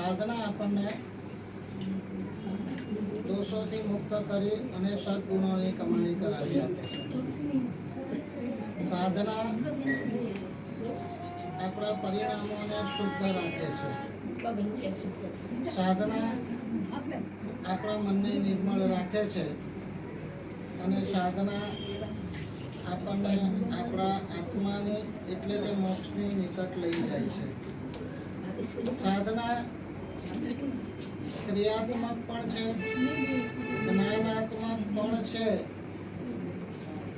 સાધના આપણને દોષોથી મુક્ત કરી અને સદગુણોની કમાણી કરાવી આપે છે. સાધના આપણા પરિણામોને શુદ્ધ રાખે છે. સાધના આપણા મનને નિર્મળ રાખે છે અને સાધના આપણને આપણા આત્માને એટલે કે મોક્ષની નિકટ લઈ જાય છે. સાધના ક્રિયાત્મક પણ છે. જ્ઞાનાત્મક પણ છે.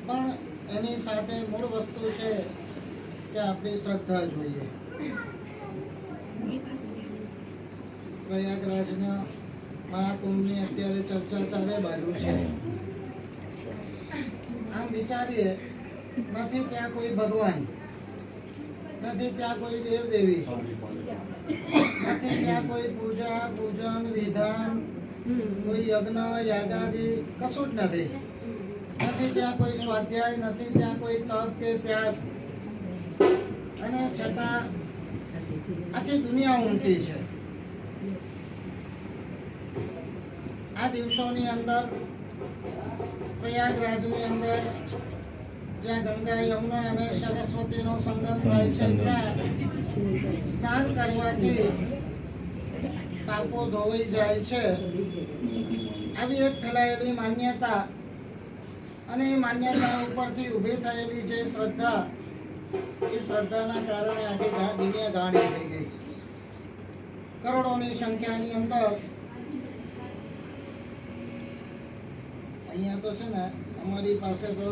પણ એની સાથે મૂળ વસ્તુ છે કે આપણી શ્રદ્ધા જોઈએ. પ્રયાગરાજના મહાકુંભની અત્યારે ચર્ચા ચારે બાજુ છે. આમ વિચારીએ, નથી ત્યાં કોઈ ભગવાન, નથી ત્યાં કોઈ દેવ દેવી નથી ત્યાં કોઈ પૂજા, પૂજન, વિધાન યજ્ઞ, યાગાદિ, કશું જ નથી. નથી ત્યાં કોઈ સ્વાધ્યાય, નથી ત્યાં કોઈ તપ કે ત્યાગ. અને છતાં આખી દુનિયા ઉમટી છે. આ દિવસોની અંદર, પ્રયાગરાજની અંદર જ્યાં ગંગા યમુના અને સરસ્વતીનો સંગમ થાય છે ત્યાં સ્નાન કરવાથી પાપો ધોવાઈ જાય છે. આવી એક ફેલાયેલી માન્યતા અને એ માન્યતા ઉપરથી ઊભી થયેલી જે શ્રદ્ધા એ શ્રદ્ધાના કારણે આજે દુનિયા ગાંડી થઈ ગઈ. કરોડોની સંખ્યાની અંદર અહીંયા તો છે ને અમારી પાસે તો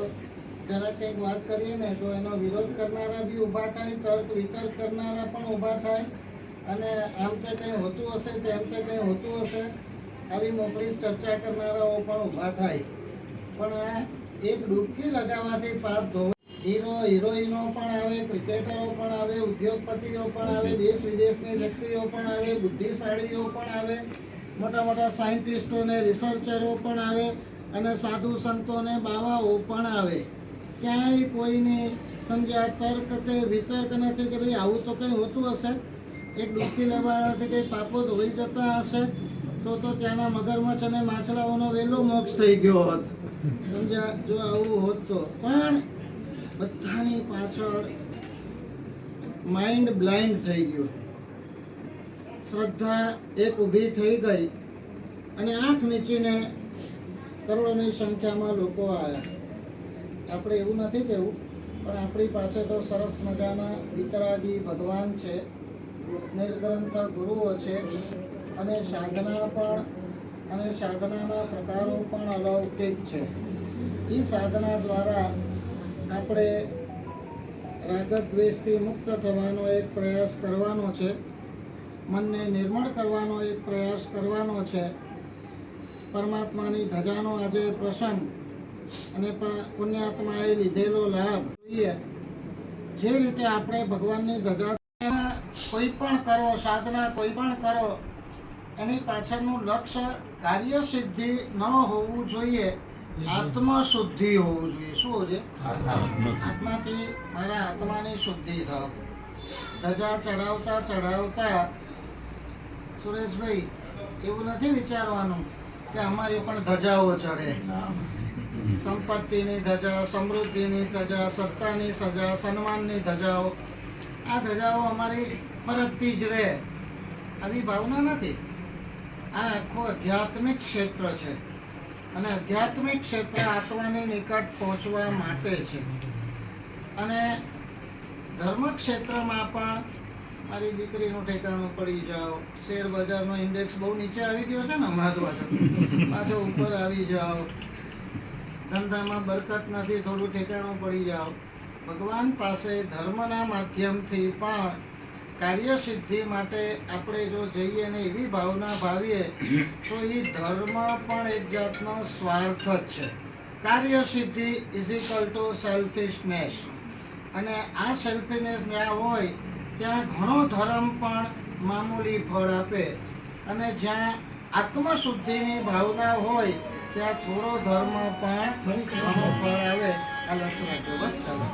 જરા કંઈક વાત કરીએ ને, તો એનો વિરોધ કરનારા બી ઊભા થાય, તર્ક વિતર્ક કરનારા પણ ઊભા થાય. અને આમ તે કંઈ હોતું હશે, તેમ તે કંઈ હોતું હશે, આવી મોકળી ચર્ચા કરનારાઓ પણ ઊભા થાય. પણ આ એક ડૂબકી લગાવવાથી પાપ ધોવા. હીરો, હિરોઈનો પણ આવે, ક્રિકેટરો પણ આવે, ઉદ્યોગપતિઓ પણ આવે, દેશ વિદેશની વ્યક્તિઓ પણ આવે, બુદ્ધિશાળીઓ પણ આવે, મોટા મોટા સાયન્ટિસ્ટોને રિસર્ચરો પણ આવે, અને સાધુ સંતોને બાવાઓ પણ આવે. ક્યાંય કોઈને સમજ્યા, તર્ક કે વિતર્ક નથી કે ભાઈ આવું તો કંઈ હોતું હશે? એક ડૂબકી લેવાથી કંઈ પાપો ધોઈ જતા હશે? તો તો ત્યાંના મગરમચ્છ અને માછલાઓનો વહેલો મોક્ષ થઈ ગયો હોત. સમજ્યા, જો આવું હોત તો. પણ બધાની પાછળ માઇન્ડ બ્લાઇન્ડ થઈ ગયું. શ્રદ્ધા એક ઊભી થઈ ગઈ અને આંખ મીચીને કરોડોની સંખ્યામાં લોકો આવ્યા. આપણે એવું નથી કહેવું, પણ આપણી પાસે તો સરસ મજાના વિતરાગી ભગવાન છે, નિર્ગ્રંથ ગુરુઓ છે, અને સાધના પણ, અને સાધનાના પ્રકારો પણ અલૌકિક છે. એ સાધના દ્વારા આપણે રાગદ્વેષથી મુક્ત થવાનો એક પ્રયાસ કરવાનો છે, મનને નિર્મળ કરવાનો એક પ્રયાસ કરવાનો છે. પરમાત્માની ધજાનો આજે પ્રસંગ અને પુણ્યાત્માએ લીધેલો લાભ. જોઈએ જે રીતે આપણે ભગવાનની ધજા કોઈ પણ કરો સાધના કોઈ પણ કરો એની પાછળનું લક્ષ્ય કાર્ય સિદ્ધિ ન હોવું જોઈએ આત્મશુદ્ધિ હોવું જોઈએ. શું છે આત્માથી મારા આત્માની શુદ્ધિ થાવ ધજા ચડાવતા ચડાવતા સુરેશભાઈ એવું નથી વિચારવાનું. કે અમારી પણ ધજાઓ ચડે. સંપત્તિની ધજા સમૃદ્ધિની ધજા સત્તાની સજા સન્માનની ધજાઓ. આ ધજાઓ અમારી ફરકતી જ રહે. આવી ભાવના નથી. આ આખો આધ્યાત્મિક ક્ષેત્ર છે. અને આધ્યાત્મિક ક્ષેત્ર આત્માની નિકટ પહોંચવા માટે છે. અને ધર્મ ક્ષેત્રમાં પણ મારી દીકરીનું ઠેકાણું પડી જાઓ. શેર બજારનો ઇન્ડેક્સ બહુ નીચે આવી ગયો છે ને હમણાં તો પાછો. ઉપર આવી જાઓ. ધંધામાં બરકત નથી, થોડું ઠેકાણું પડી જાઓ. ભગવાન પાસે ધર્મના માધ્યમથી પણ કાર્ય સિદ્ધિ માટે આપણે જો જઈએ ને એવી ભાવના ભાવીએ, તો એ ધર્મ પણ એક જાતનો સ્વાર્થ જ છે. કાર્ય સિદ્ધિ ઇઝ ઇક્વલ ટુ સેલ્ફિશનેસ અને આ સેલ્ફિનેસ જ્યાં હોય, ત્યાં ઘણો ધર્મ પણ મામૂલી ફળ આપે. અને જ્યાં આત્મશુદ્ધિની ભાવના હોય ત્યાં થોડો ધર્મ પણ ઘણો ફળ આવે. આ લક્ષ રાખજો બસ ચાલો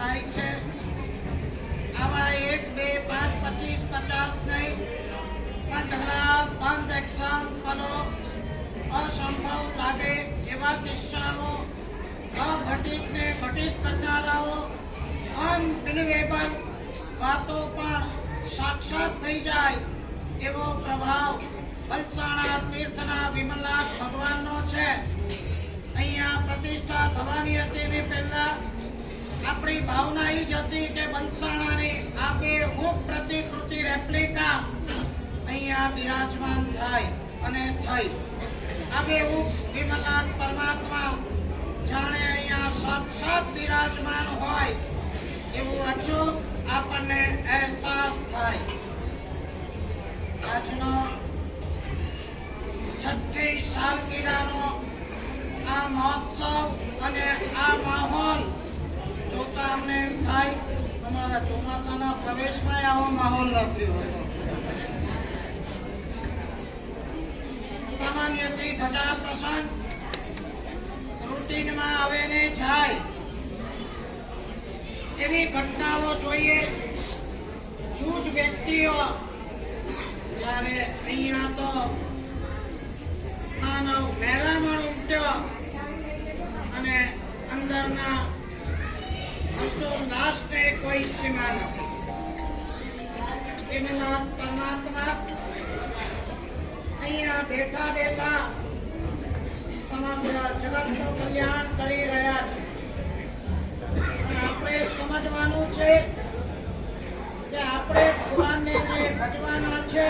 થાય છે. આવા એક, બે, પાંચ, પચીસ, પચાસ નહીં. કંઠલા બંધ એક્ઝામ્પલો અસંભવ લાગે એવા કિસ્સાઓ. અઘટિતને ઘટિત કરનારાઓ, અનબિલિવેબલ વાતો પણ સાક્ષાત થઈ જાય એવો પ્રભાવ વલસાણા તીર્થના વિમલનાથ ભગવાનનો છે. અહીંયા પ્રતિષ્ઠા થવાની હતી ને પહેલા આપણી ભાવના એ જ હતી કે બંસાણાની આ બે હુબ પ્રતિકૃતિ રેપ્લિકા અહીંયા બિરાજમાન થાય અને થઈ. આ બે હુબ પરમાત્મા જાણે અહીંયા સાક્ષાત બિરાજમાન હોય એવું અચૂક આપણને અહેસાસ થાય. આજનો છઠ્ઠી સાલગીરાનો આ મહોત્સવ અને આ માહોલ જોતા આવો માહોલ નથી હોતો. સામાન્યથી થતા પ્રસંગ એવી ઘટનાઓ જોઈએ, જૂજ વ્યક્તિઓ, જ્યારે અહીંયા તો માનવ મેરામણ ઉમટ્યો અને અંદરના કે આપણે ભગવાનને જે ભજવાના છે,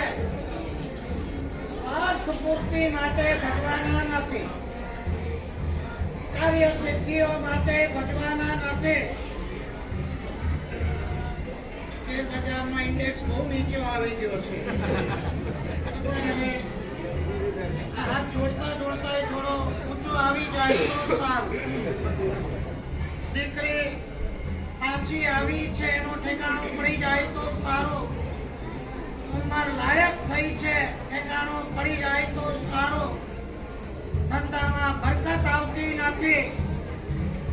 સ્વાર્થ પૂર્તિ માટે ભજવાના નથી. કાર્ય સિદ્ધિઓ માટે ભજવાના નથી. શેર બજારમાં ઇન્ડેક્સ બહુ નીચે આવી ગયો છે. હાથ જોડતા એ થોડો ઊંચો આવી જાય તો સારું. દીકરી પાછી આવી છે, એનું ઠેકાણું પડી જાય તો સારો. ઉંમર લાયક થઈ છે, ઠેકાણું પડી જાય તો સારો. ધંધામાં બરકત આવતી નથી.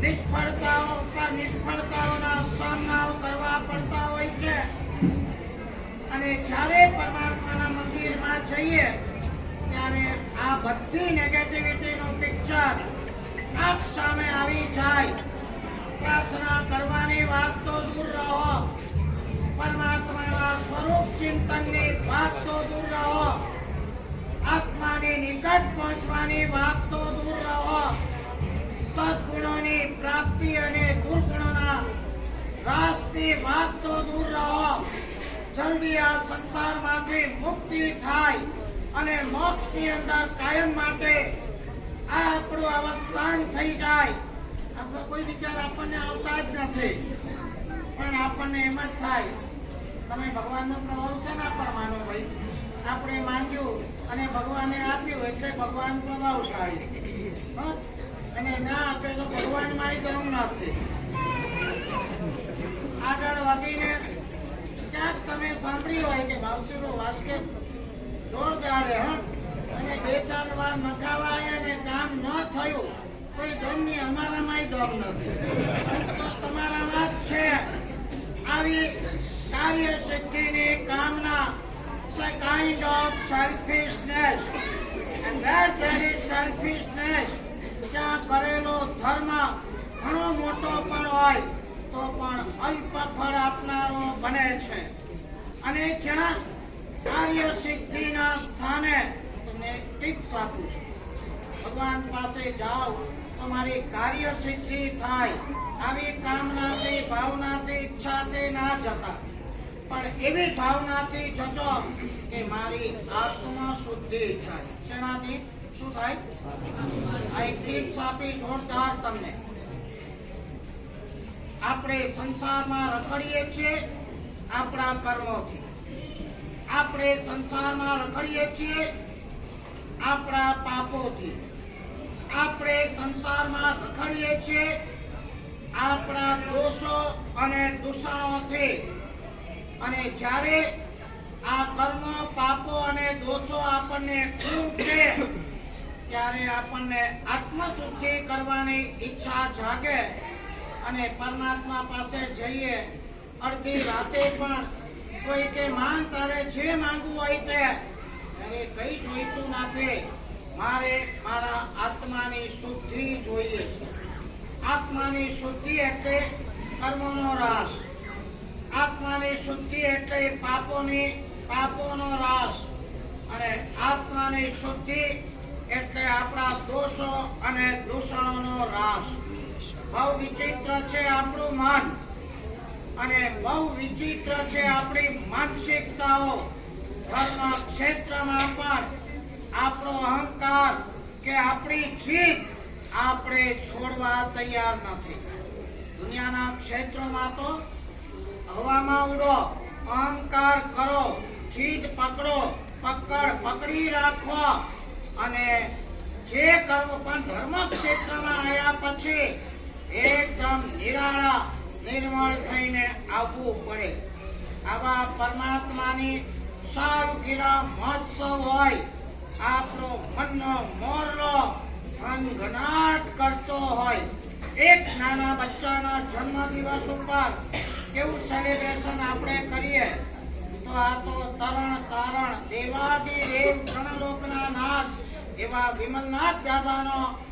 નિષ્ફળતાઓ પર નિષ્ફળતાઓના અને જ્યારે પરમાત્માના મંદિરમાં જઈએ, ત્યારે આ બધી નેગેટિવિટીનું પિક્ચર આપ સામે આવી જાય. પ્રાર્થના કરવાની વાત તો દૂર રહો. પરમાત્માના સ્વરૂપ ચિંતનની વાત તો દૂર રહો. આત્માની નિકટ પહોંચવાની વાત તો દૂર રહો. સદગુણોની પ્રાપ્તિ અને દુર્ગુણોના રાસની વાત તો દૂર રહો. જલ્દી આ સંસારમાંથી મુક્તિ થાય અને મોક્ષની અંદર કાયમ માટે આ આપણું અવસ્થાન થઈ જાય. આપણો કોઈ વિચાર આપણને આવતા જ નથી, પણ આપણને એમ જ થાય. તમે ભગવાનનો પ્રભાવ છે ના પર માનો ભાઈ? આપણે માંગ્યું અને ભગવાને આપ્યું એટલે ભગવાન પ્રભાવશાળી? અને ના આપે તો ભગવાનમાં દમ નથી. આગળ વધીને ક્યાંક તમે સાંભળ્યું હોય કે ભાવસુરો વાસ્કે જોરદાર હે? અને બે ચાર વાર નખાવાય અને કામ ન થયું, કોઈ દમની અમારામાંય દમ નથી. તો તમારામાં જ છે. આવી કાર્ય સિદ્ધિની કામના a kind of selfishness. And where there is selfishness, ત્યાં કરેલો ધર્મ ઘણો મોટો પણ હોય. તો પણ અલ્પ ફળ આપનારો બને છે. અને જ્યાં કાર્ય સિદ્ધિના સ્થાને તમને ટિપ્સ આપું છું. ભગવાન પાસે જાઓ, તમારી કાર્ય સિદ્ધિ થાય. આવી કામનાથી, ભાવનાથી, ઈચ્છાથી ના જતા. પણ એવી ભાવનાથી જજો કે મારી આત્મા શુદ્ધિ થાય. શેનાથી? શું થાય? આ એક ટિપ્સ આપી, જોરદાર તમને. આપણે સંસારમાં રખડીએ છીએ આપણા કર્મોથી. આપણે સંસારમાં રખડીએ છીએ આપણા પાપોથી. આપણે સંસારમાં રખડીએ છીએ આપણા દોષો અને દૂષણોથી. અને જ્યારે આ કર્મ, પાપો અને દોષો આપણને ખૂબ છે, ત્યારે આપણને આત્મશુદ્ધિ કરવાની ઈચ્છા જાગે. અને પરમાત્મા પાસે જઈએ, અડધી રાતે પણ કોઈ કે માંગ તારે જે માંગવું હોય તે. ત્યારે કઈ જોઈતું નથી. મારે મારા આત્માની શુદ્ધિ જોઈએ. આત્માની શુદ્ધિ એટલે કર્મોનો રાસ. આત્માની શુદ્ધિ એટલે પાપોની, પાપોનો રાસ. અને આત્માની શુદ્ધિ એટલે આપણા દોષો અને દૂષણોનો રાસ. બહુ વિચિત્ર છે આપણું મન. અને બહુ વિચિત્ર છે આપણી માનસિકતાઓ. ધર્મ ક્ષેત્રમાં પણ આપણો અહંકાર કે આપણી જીત આપણે છોડવા તૈયાર નથી. દુનિયાના ક્ષેત્રોમાં તો હવામાં ઉડો, અહંકાર કરો જીત પકડો, પકડ પકડી રાખો. અને જે કરવું પણ ધર્મ ક્ષેત્રમાં આવ્યા પછી એકદમ નિરાળા નિર્મળ થઈને આવવું પડે. આવા પરમાત્માની સાલગીરા મહોત્સવ હોય, આપણો મનનો મોરલો ઘનઘનાટ કરતો હોય. એક નાના બચ્ચાના જન્મદિવસ ઉપર કેવું સેલિબ્રેશન આપણે કરીએ? તો આ તો તરણ તારણ દેવાદી દેવ ત્રણલોકના નાથ એવા વિમલનાથ દાદાનો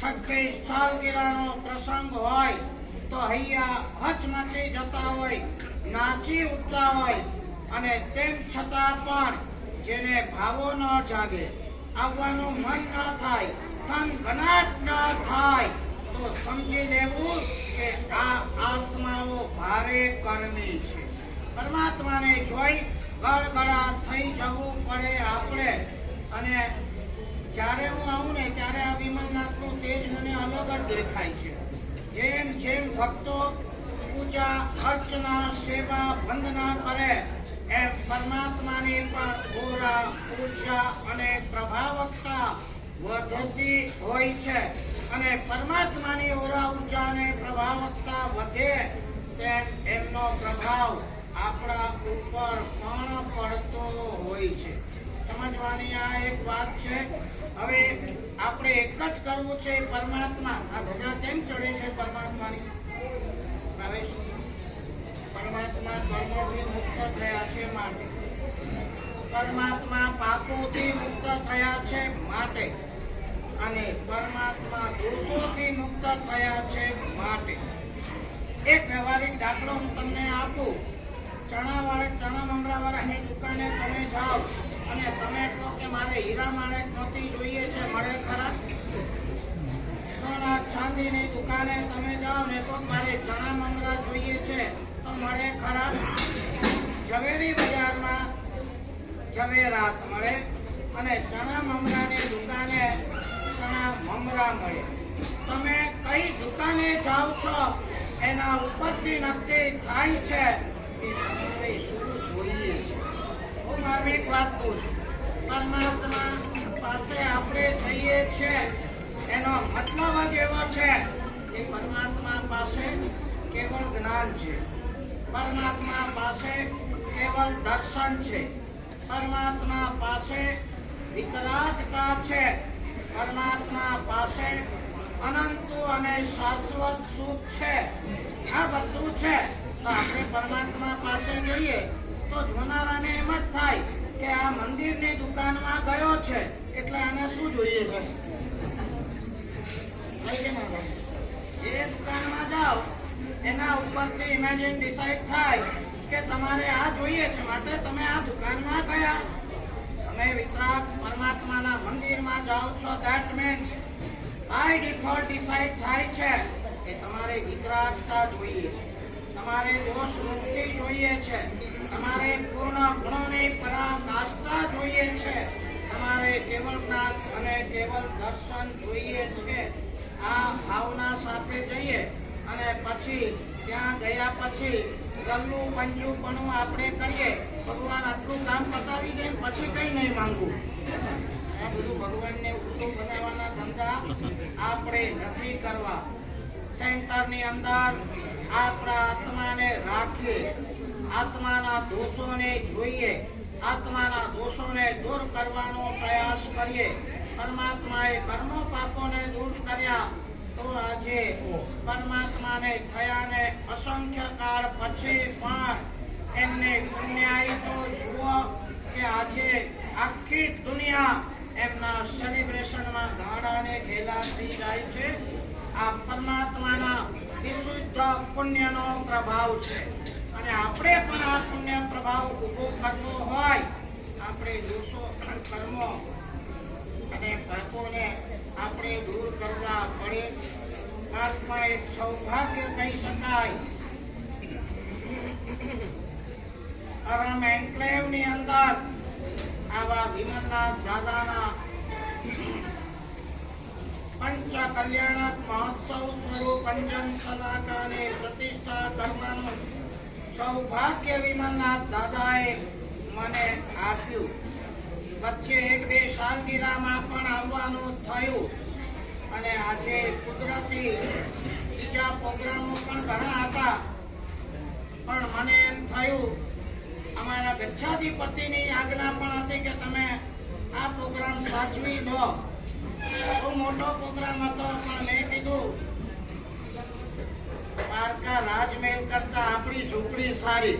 છઠ્ઠી સાલગીરાનો પ્રસંગ હોય તો હૈયા હચમચી જતા હોય, નાચી ઉઠતા હોય અને તેમ છતાં પણ જેને ભાવો ન જાગે, આવવાનું મન ન થાય થનગનાટ ન થાય, તો સમજી લેવું કે આ આત્માઓ ભારે કર્મી છે. પરમાત્માને જોઈ ગળગળા થઈ જવું પડે આપણે અને જ્યારે હું આવું ને ત્યારે આ વિમલનાથનું તેજ મને અલગ જ દેખાય છે. જેમ જેમ ભક્તો પૂજા, અર્ચના, સેવા, વંદના કરે, એમ પરમાત્માની પણ ઓરા ઊર્જા અને પ્રભાવકતા વધતી હોય છે અને પરમાત્માની ઓરા, ઊર્જા અને પ્રભાવકતા વધે તેમ એમનો પ્રભાવ આપણા ઉપર પણ પડતો હોય છે. સમજવાની આ એક વાત છે. હવે આપણે એક જ કરવું છે પરમાત્મા. આ ધજા કેમ ચડે છે પરમાત્માની? હવે પરમાત્મા કર્મોથી મુક્ત થયા છે માટે. પરમાત્મા પાપોથી મુક્ત થયા છે માટે. અને પરમાત્મા દોષોથી મુક્ત થયા છે માટે. એક વ્યવહારિક દાખલો હું તમને આપું. ચણા વાળા ચણા મમરા વાળાની દુકાને તમે જાઓ અને તમે કહો કે મારે હીરા માણેક મોતી જોઈએ છે, મળે ખરા? સોના ચાંદીની દુકાને તમે જાઓ ને કહો મારે ચણા મમરા જોઈએ છે, તો મળે ખરા? ઝવેરી બજારમાં ઝવેરાત મળે અને ચણા મમરાની દુકાને ચણા મમરા મળે. તમે કઈ દુકાને જાઓ છો? એના ઉપરથી નક્કી થાય છે વાત કહું પરમાત્મા પાસે આપણે જઈએ છીએ એનો મતલબ જ એવો છે કે પરમાત્મા પાસે કેવળ જ્ઞાન છે. પરમાત્મા પાસે કેવળ દર્શન છે. પરમાત્મા પાસે વિતરાગતા છે. પરમાત્મા પાસે અનંત અને શાશ્વત સુખ છે. આ બધું છે. આપણે પરમાત્મા પાસે જઈએ તો જોનારાને એમ જ થાય કે આ મંદિરની દુકાનમાં ગયો છે. એટલે આને શું જોઈએ છે? જે દુકાનમાં જાઓ, એના ઉપરથી ઇમેજિન ડિસાઈડ થાય કે તમારે આ જોઈએ છે. માટે તમે આ દુકાનમાં ગયા. તમે વિતરાગ પરમાત્માના મંદિરમાં જાઓ છો. That means by default decide થાય છે કે તમારે વિતરાગતા જોઈએ છે. તમારે દોષ મુક્તિ જોઈએ છે. તમારે પૂર્ણ ગુણોની પરાકાષ્ઠા જોઈએ છે. તમારે કેવળ જ્ઞાન અને કેવળ દર્શન જોઈએ છે. આ ભાવના સાથે જઈએ અને પછી ત્યાં ગયા પછી ગલ્લું પણ આપણે કરીએ. ભગવાન આટલું કામ પતાવી દે પછી કઈ નહીં માંગવું. આ બધું ભગવાનને ઉલટું બનાવવાના ધંધા આપણે નથી કરવા. સેન્ટરની અંદર આપણા આત્માને રાખીએ. આત્માના દોષોને જોઈએ. આત્માના દોષોને દૂર કરવાનો પ્રયાસ કરીએ. પરમાત્માએ કર્મો પાપોને દૂર કર્યા તો આજે પરમાત્માને થયાને અસંખ્ય કાળ પછી પણ એમને પુણ્યાય તો જુઓ કે આજે આખી દુનિયા એમના સેલિબ્રેશનમાં ગાડાને ઘેલાતી જાય છે. આ પરમાત્માના વિશુદ્ધ પુણ્યનો પ્રભાવ છે. અને આપણે પણ આ પુણ્ય પ્રભાવ ઊભો કરવો હોય, આપણે દોષો કર્મો અને પાપોને આપણે દૂર કરવા પડે. આ પણ એક સૌભાગ્ય કહી શકાય. અરમ એન્કલેવની અંદર આવા વિમલનાથ દાદાના પંચ કલ્યાણક મહોત્સવ સ્વરૂપ અંજન કલાકાને પ્રતિષ્ઠા કરવાનું સૌભાગ્ય વિમલનાથ દાદાએ મને આપ્યું વચ્ચે એક બે સાલગીરામાં પણ આવવાનું થયું અને આજે કુદરતી બીજા પ્રોગ્રામો પણ ઘણા હતા। પણ મને એમ થયું, અમારા ગચ્છાધિપતિની આજ્ઞા પણ હતી કે તમે આ પ્રોગ્રામ સાચવી લો। બહુ મોટો પ્રોગ્રામ હતો, પણ મેં કીધું, પારકા રાજમહેલ કરતા આપણી ઝૂંપડી સારી.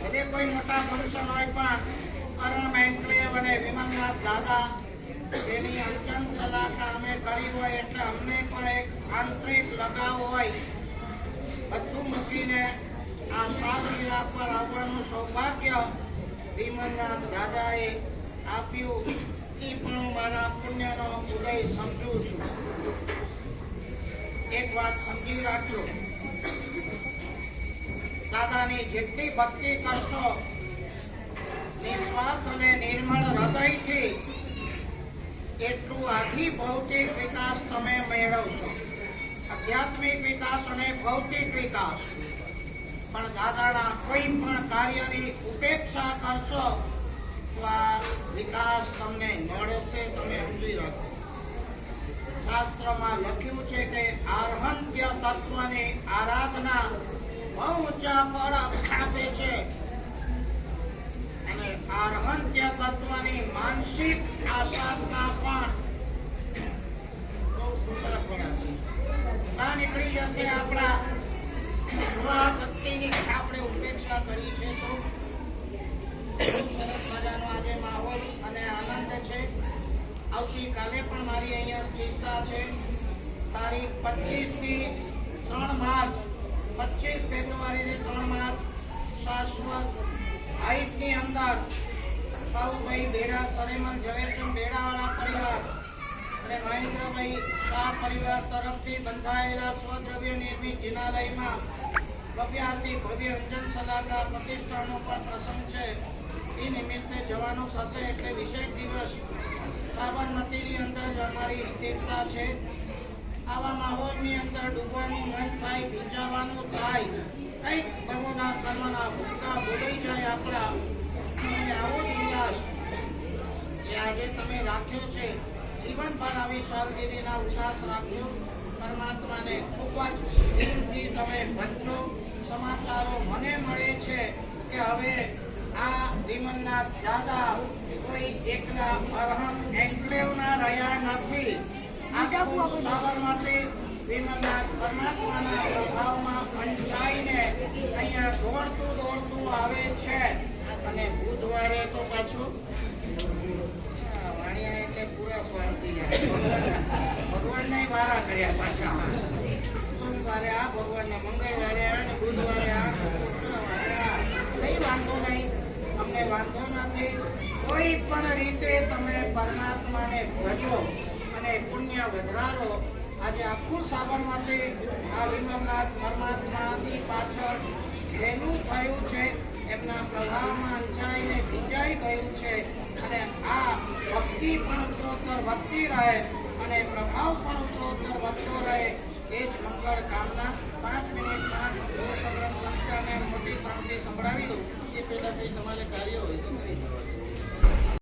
ભલે કોઈ મોટા ફંક્શન હોય, પણ અને વિમલનાથ દાદા એની અંચન સલાહતા અમે કરી હોય એટલે અમને પણ એક આંતરિક લગાવ હોય. બધું મૂકીને આ સાલગીરા પર આવવાનું સૌભાગ્ય વિમલનાથ દાદાએ આપ્યું. એ પણ હું મારા પુણ્યનો ઉદય સમજુ છું. એક વાત સમજી રાખજો. દાદાની જેટલી ભક્તિ કરશો, નિસ્વાર્થ અને નિર્મળ હૃદયથી એટલું આથી ભૌતિક વિકાસ તમે મેળવશો. આધ્યાત્મિક વિકાસ અને ભૌતિક વિકાસ. પણ દાદાના કોઈ પણ કાર્યની ઉપેક્ષા કરશો તો આ વિકાસ તમને મળશે તમે સમજી રાખો. શાસ્ત્રમાં લખ્યું છે કે આર્હંત્ય તત્વની આરાધના બહુ ઊંચા ફળ આપે છે. અને આર્હંત્ય તત્વની માનસિક આસાધના પણ ના નીકળી જશે આપણા ભક્તિની આપણે ઉપેક્ષા કરી છે તો. સરસ મજાનો આજે માહોલ અને આનંદ છે. આવતીકાલે પણ મારી અહીંયા સ્થિરતા છે. તારીખ પચીસ ત્રણ માર્ચ, પચીસ ફેબ્રુઆરીથી ત્રણ માર્ચ, શાશ્વત હાઈટની અંદર બાબુભાઈ બેડા સરેમલ ઝવેરચંદ બેડાવાળા પરિવાર અને મહેન્દ્રભાઈ શાહ પરિવાર તરફથી બંધાયેલા સ્વદ્રવ્ય નિર્મિત જિનાલયમાં ભવ્યાતિ ભવ્ય અંજન સલાહકાર પ્રતિષ્ઠાનો પણ પ્રસંગ છે. નિમિત્તે જવાનું થશે એટલે વિશેષ દિવસ સાબરમતીની અંદર અમારી સ્થિરતા છે. આવા માહોલની અંદર ડૂબવાનું મન થાય, ભીંજાવાનું થાય. કંઈક ભવોના કર્મના ભૂકા બોલાઈ જાય આપણા. આવો જ ઉલ્લાસ જે આજે તમે રાખ્યો છે. જીવનભર આવી સાલગીરીના ઉલ્લાસ રાખજો. પરમાત્માને ખૂબ જ દિલથી તમે ભજજો. સમાચારો મને મળે છે કે હવે આ વિમલનાથ દાદા કોઈ એકલા અરહમ એન્ક્લેવના રહ્યા નથી. આખું સાબરમતી વિમલનાથ પરમાત્માના પ્રભાવમાં પંચાઈને અહીંયા દોડતું દોડતું આવે છે. અને બુધવારે તો પાછું વાણિયા એટલે પૂરા સ્વાર્થી ભગવાન ભગવાનને વારા કર્યા પાછા સોમવારે આ, ભગવાનને મંગળવારે આ બુધવારે આ શુક્રવારે આ. કઈ વાંધો નહીં. અમને વાંધો નથી. કોઈ પણ રીતે તમે પરમાત્માને ભજો અને પુણ્ય વધારો. આજે આખું સાબરમતી આ વિમલનાથ પરમાત્માની પાછળ ઘેલું થયું છે. એમના પ્રભાવમાં અંજાઈને ભીંજાઈ ગયું છે. અને આ ભક્તિ પણ ઉત્તરોત્તર વધતી રહે અને પ્રભાવ પણ ઉત્તરોત્તર વધતો રહે. એ જ મંગળ કામના. પાંચ મિનિટમાં સંસ્થાને મોટી શાંતિ સંભળાવી દઉં. એ પહેલાં કંઈ તમારે કાર્ય હોય તો કરી દો